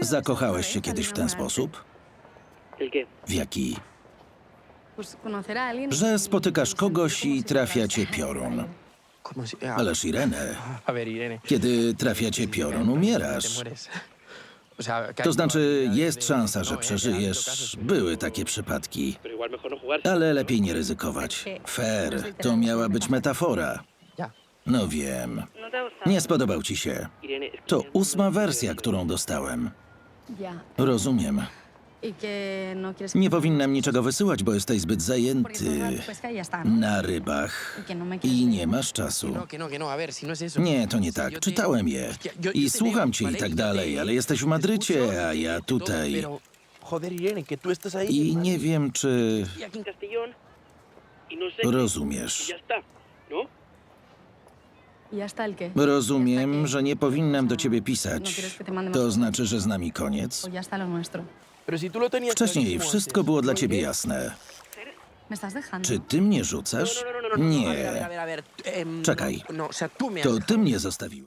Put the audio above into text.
Zakochałeś się kiedyś w ten sposób? W jaki? Że spotykasz kogoś i trafia cię piorun. Ależ Irene, kiedy trafia cię piorun, umierasz. To znaczy, jest szansa, że przeżyjesz. Były takie przypadki. Ale lepiej nie ryzykować. Fair, to miała być metafora. No wiem. ¿No? Nie spodobał ci się. To ósma wersja, którą dostałem. Rozumiem. Nie powinnam niczego wysyłać, bo jesteś zbyt zajęty na rybach i nie masz czasu. No, no, no, no. Nie, to nie tak. Czytałem je. I słucham cię i tak dalej, ale jesteś w Madrycie, a ja tutaj. I nie wiem, czy Y Rozumiem, że nie powinnam do ciebie pisać. To znaczy, że z nami koniec? Wcześniej wszystko było dla ciebie jasne. Czy ty mnie rzucasz? No, no, no, no, no, no. Nie. Czekaj. No, To ty mnie zostawiłeś.